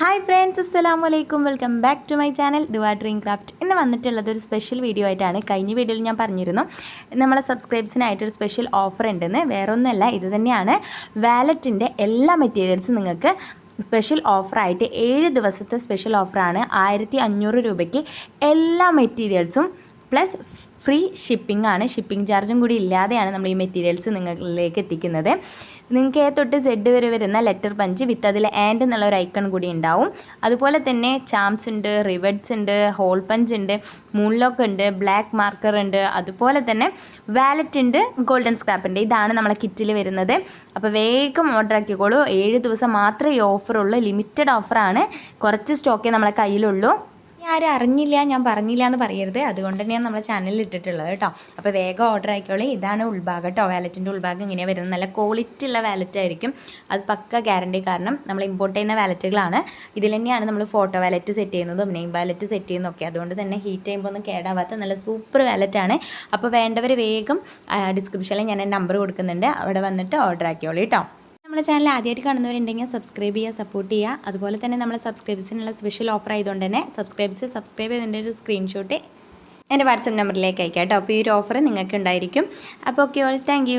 Hi friends അസ്സലാമു അലൈക്കും welcome back to my channel Dua dream craft ഇന്ന് വന്നിട്ടുള്ളത് ഒരു സ്പെഷ്യൽ വീഡിയോ ആയിട്ടാണ്. കഴിഞ്ഞ വീഡിയോയിൽ ഞാൻ പറഞ്ഞിരുന്നു നമ്മളെ സബ്സ്ക്രൈബ്സിനായിട്ടൊരു സ്പെഷ്യൽ ഓഫർ ഉണ്ടെന്ന്. വേറെ ഒന്നുമല്ല ഇത് തന്നെയാണ് വാലറ്റിന്റെ എല്ലാ മെറ്റീരിയൽസും നിങ്ങൾക്ക് സ്പെഷ്യൽ ഓഫറായിട്ട് ഏഴ് ദിവസത്തെ സ്പെഷ്യൽ ഓഫറാണ് ആയിരത്തി അഞ്ഞൂറ് രൂപയ്ക്ക് എല്ലാ മെറ്റീരിയൽസും പ്ലസ് ഫ്രീ ഷിപ്പിംഗ് ആണ്. ഷിപ്പിംഗ് ചാർജും കൂടി ഇല്ലാതെയാണ് നമ്മൾ ഈ മെറ്റീരിയൽസ് നിങ്ങളിലേക്ക് എത്തിക്കുന്നത്. നിങ്ങൾക്ക് എ തൊട്ട് സെഡ് വരെ വരുന്ന ലെറ്റർ പഞ്ച് വിത്ത് അതിൽ ആൻഡ് എന്നുള്ള ഒരു ഐക്കൺ കൂടി ഉണ്ടാവും. അതുപോലെ തന്നെ ചാംസ് ഉണ്ട് റിവഡ്സ് ഉണ്ട് ഹോൾ പഞ്ച് ഉണ്ട് മൂൺലോക്ക് ഉണ്ട് ബ്ലാക്ക് മാർക്കർ ഉണ്ട് അതുപോലെ തന്നെ വാലറ്റ് ഉണ്ട് ഗോൾഡൻ സ്ക്രാപ്പ് ഉണ്ട്. ഇതാണ് നമ്മളെ കിറ്റിൽ വരുന്നത്. അപ്പോൾ വേഗം ഓർഡർ ആക്കിക്കോളൂ. ഏഴ് ദിവസം മാത്രമേ ഈ ഓഫറുള്ളൂ ലിമിറ്റഡ് ഓഫറാണ് കുറച്ച് സ്റ്റോക്കേ നമ്മളെ കയ്യിലുള്ളൂ. ആരും അറിഞ്ഞില്ല ഞാൻ പറഞ്ഞില്ല എന്ന് പറയരുത്. അതുകൊണ്ട് തന്നെയാണ് നമ്മുടെ ചാനലിൽ ഇട്ടിട്ടുള്ളത് കേട്ടോ. അപ്പോൾ വേഗം ഓർഡർ ആയിക്കോളേ. ഇതാണ് ഉൾഭാഗം കേട്ടോ. വാലറ്റിന്റെ ഉൾഭാഗം ഇങ്ങനെ വരുന്നത്. നല്ല ക്വാളിറ്റി ഉള്ള വാലറ്റ് ആയിരിക്കും. അത് പക്ക ഗ്യാരണ്ടി കാരണം നമ്മൾ ഇമ്പോർട്ട് ചെയ്യുന്ന വാലറ്റുകളാണ് ഇതിൽ തന്നെയാണ് നമ്മൾ ഫോട്ടോ വാലറ്റ് സെറ്റ് ചെയ്യുന്നതും നെയിം വാലറ്റ് സെറ്റ് ചെയ്യുന്നതൊക്കെ. അതുകൊണ്ട് തന്നെ ഹീറ്റ് ചെയ്യുമ്പോൾ ഒന്നും കേടാവാത്ത നല്ല സൂപ്പർ വാലറ്റാണ് അപ്പോൾ വേണ്ടവർ വേഗം ഡിസ്ക്രിപ്ഷനിൽ ഞാൻ നമ്പർ കൊടുക്കുന്നുണ്ട്. അവിടെ വന്നിട്ട് ഓർഡർ ആക്കിയോളൂ കേട്ടോ. നമ്മുടെ ചാനൽ ആദ്യമായിട്ട് കാണുന്നവരുണ്ടെങ്കിൽ സബ്സ്ക്രൈബ് ചെയ്യുക സപ്പോർട്ട് ചെയ്യുക. അതുപോലെ തന്നെ നമ്മൾ സബ്സ്ക്രൈബേഴ്സിനുള്ള സ്പെഷ്യൽ ഓഫർ ആയതുകൊണ്ട് തന്നെ സബ്സ്ക്രൈബേഴ്സ് സബ്സ്ക്രൈബ് ചെയ്തതിന്റെ ഒരു സ്ക്രീൻഷോട്ട് എന്റെ വാട്സപ്പ് നമ്പറിലേക്ക് അയക്കാം കേട്ടോ. അപ്പോൾ ഈ ഒരു ഓഫർ നിങ്ങൾക്ക് ഉണ്ടായിരിക്കും. അപ്പോൾ ഓക്കെ ഓൾ താങ്ക്